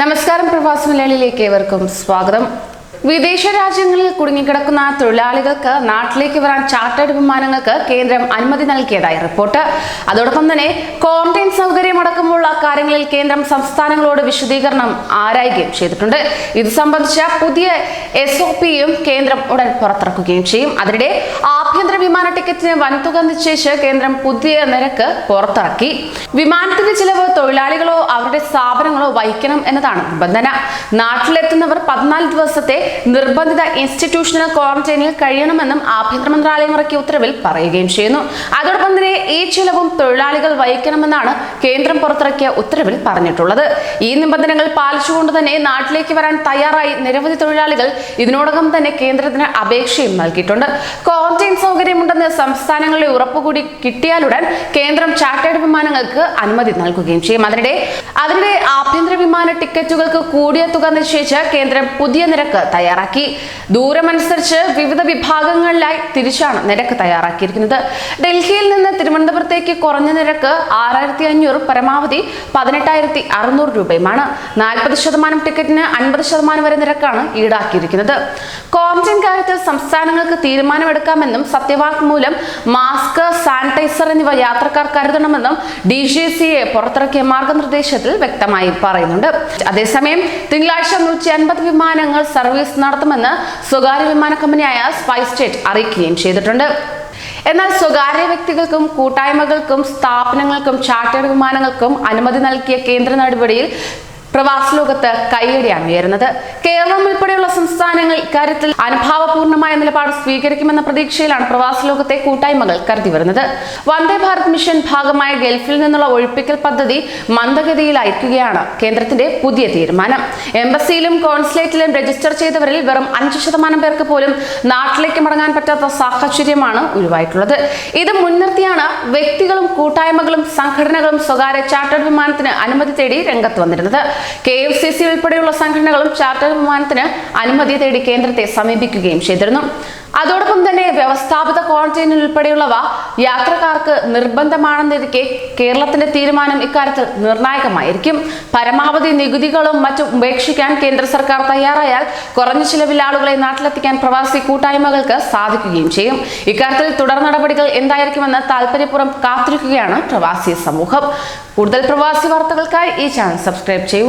നമസ്കാരം പ്രവാസ മലയാളിയിലേക്ക് ഏവർക്കും സ്വാഗതം. വിദേശ രാജ്യങ്ങളിൽ കുടുങ്ങിക്കിടക്കുന്ന തൊഴിലാളികൾക്ക് നാട്ടിലേക്ക് വരാൻ ചാർട്ടേഡ് വിമാനങ്ങൾക്ക് കേന്ദ്രം അനുമതി നൽകിയതായി റിപ്പോർട്ട്. അതോടൊപ്പം തന്നെ ക്വാറന്റൈൻ സൗകര്യം അടക്കമുള്ള കാര്യങ്ങളിൽ കേന്ദ്രം സംസ്ഥാനങ്ങളോട് വിശദീകരണം ആരായുകയും ചെയ്തിട്ടുണ്ട്. ഇത് സംബന്ധിച്ച പുതിയ എസ് ഒ പിയും കേന്ദ്രം ഉടൻ പുറത്തിറക്കുകയും ചെയ്യും. അതിനിടെ ആഭ്യന്തര വിമാന ടിക്കറ്റിന് വൻതുക നിശ്ചയിച്ച് കേന്ദ്രം പുതിയ നിരക്ക് പുറത്തിറക്കി. വിമാനത്തിന്റെ ചിലവ് തൊഴിലാളികളോ അവരുടെ സ്ഥാപനങ്ങളോ വഹിക്കണം എന്നതാണ് നിബന്ധന. നാട്ടിലെത്തുന്നവർ പതിനാല് ദിവസത്തെ നിർബന്ധിത ഇൻസ്റ്റിറ്റ്യൂഷണൽ ക്വാറന്റൈനിൽ കഴിയണമെന്നും ആഭ്യന്തര മന്ത്രാലയം ഇറക്കിയ ഉത്തരവിൽ പറയുകയും ചെയ്യുന്നു. അതോടൊപ്പം തന്നെ ഈ ചിലവും തൊഴിലാളികൾ വഹിക്കണമെന്നാണ് കേന്ദ്രം പുറത്തിറക്കിയ ഉത്തരവിൽ പറഞ്ഞിട്ടുള്ളത്. ഈ നിബന്ധനകൾ പാലിച്ചുകൊണ്ട് തന്നെ നാട്ടിലേക്ക് വരാൻ തയ്യാറായി നിരവധി തൊഴിലാളികൾ ഇതിനോടകം തന്നെ കേന്ദ്രത്തിന് അപേക്ഷയും നൽകിയിട്ടുണ്ട്. ക്വാറന്റൈൻ സൗകര്യമുണ്ടെന്ന് സംസ്ഥാനങ്ങളിലെ ഉറപ്പുകൂടി കിട്ടിയാലുടൻ കേന്ദ്രം ചാർട്ടേഡ് വിമാനങ്ങൾക്ക് അനുമതി നൽകുകയും ചെയ്യും. അതിനിടെ അതിനിടെ ആഭ്യന്തര വിമാന ടിക്കറ്റുകൾക്ക് കൂടിയ തുക നിശ്ചയിച്ച് കേന്ദ്രം പുതിയ നിരക്ക് തയ്യാറാക്കി. ദൂരമനുസരിച്ച് വിവിധ വിഭാഗങ്ങളിലായി തിരിച്ചാണ് നിരക്ക് തയ്യാറാക്കിയിരിക്കുന്നത്. ഡൽഹിയിൽ നിന്ന് തിരുവനന്തപുരത്തേക്ക് കുറഞ്ഞ നിരക്ക് ആറായിരത്തി അഞ്ഞൂറ് പരമാവധി പതിനെട്ടായിരത്തി അറുന്നൂറ് രൂപയുമാണ്. നാൽപ്പത് ശതമാനം ടിക്കറ്റിന് അൻപത് ശതമാനം വരെ നിരക്കാണ് ഈടാക്കിയിരിക്കുന്നത്. ക്വാറന്റൈൻ കാര്യത്തിൽ സംസ്ഥാനങ്ങൾക്ക് തീരുമാനമെടുക്കാമെന്നും സത്യവാങ്മൂലം മാസ്ക് സാനിറ്റൈസർ എന്നിവ യാത്രക്കാർ കരുതണമെന്നും ഡി ജി സി എ പുറത്തിറക്കിയ മാർഗനിർദ്ദേശത്തിൽ വ്യക്തമായി പറയുന്നുണ്ട്. അതേസമയം തിങ്കളാഴ്ച നൂറ്റി അൻപത് വിമാനങ്ങൾ സർവീസ് നടത്തുമെന്ന് സ്വകാര്യ വിമാന കമ്പനിയായ സ്പൈസ് ജെറ്റ് അറിയിക്കുകയും ചെയ്തിട്ടുണ്ട്. എന്നാൽ സ്വകാര്യ വ്യക്തികൾക്കും കൂട്ടായ്മകൾക്കും സ്ഥാപനങ്ങൾക്കും ചാർട്ടേഡ് വിമാനങ്ങൾക്കും അനുമതി നൽകിയ കേന്ദ്ര നടപടിയിൽ പ്രവാസ ലോകത്ത് കൈയടിയാണ് ഉയരുന്നത്. കേരളം ഉൾപ്പെടെയുള്ള സംസ്ഥാനങ്ങൾ ഇക്കാര്യത്തിൽ അനുഭാവപൂർണമായ നിലപാട് സ്വീകരിക്കുമെന്ന പ്രതീക്ഷയിലാണ് പ്രവാസി ലോകത്തെ കൂട്ടായ്മകൾ കരുതി വരുന്നത്. വന്ദേ ഭാരത് മിഷൻ ഭാഗമായ ഗൾഫിൽ നിന്നുള്ള ഒഴിപ്പിക്കൽ പദ്ധതി മന്ദഗതിയിലായിരിക്കുകയാണ് കേന്ദ്രത്തിന്റെ പുതിയ തീരുമാനം. എംബസിയിലും കോൺസുലേറ്റിലും രജിസ്റ്റർ ചെയ്തവരിൽ വെറും അഞ്ച് ശതമാനം പേർക്ക് പോലും നാട്ടിലേക്ക് മടങ്ങാൻ പറ്റാത്ത സാഹചര്യമാണ് ഉരുവായിട്ടുള്ളത്. ഇത് മുൻനിർത്തിയാണ് വ്യക്തികളും കൂട്ടായ്മകളും സംഘടനകളും സ്വകാര്യ ചാർട്ടേഡ് വിമാനത്തിന് അനുമതി തേടി രംഗത്ത് വന്നിരുന്നത്. കെ എഫ് സി സി ഉൾപ്പെടെയുള്ള സംഘടനകളും ചാർട്ടർ വിമാനത്തിന് അനുമതി തേടി കേന്ദ്രത്തെ സമീപിക്കുകയും ചെയ്തിരുന്നു. അതോടൊപ്പം തന്നെ വ്യവസ്ഥാപിത ക്വാറന്റൈനിൽ ഉൾപ്പെടെയുള്ളവ യാത്രക്കാർക്ക് നിർബന്ധമാണെന്നിരിക്കെ കേരളത്തിന്റെ തീരുമാനം ഇക്കാര്യത്തിൽ നിർണായകമായിരിക്കും. പരമാവധി നികുതികളും മറ്റും ഉപേക്ഷിക്കാൻ കേന്ദ്ര സർക്കാർ തയ്യാറായാൽ കുറഞ്ഞ ചിലവിൽ ആളുകളെ നാട്ടിലെത്തിക്കാൻ പ്രവാസി കൂട്ടായ്മകൾക്ക് സാധിക്കുകയും ചെയ്യും. ഇക്കാര്യത്തിൽ തുടർ നടപടികൾ എന്തായിരിക്കുമെന്ന് താല്പര്യപൂർവം കാത്തിരിക്കുകയാണ് പ്രവാസി സമൂഹം. കൂടുതൽ പ്രവാസി വാർത്തകൾക്കായി ഈ ചാനൽ സബ്സ്ക്രൈബ് ചെയ്യൂ.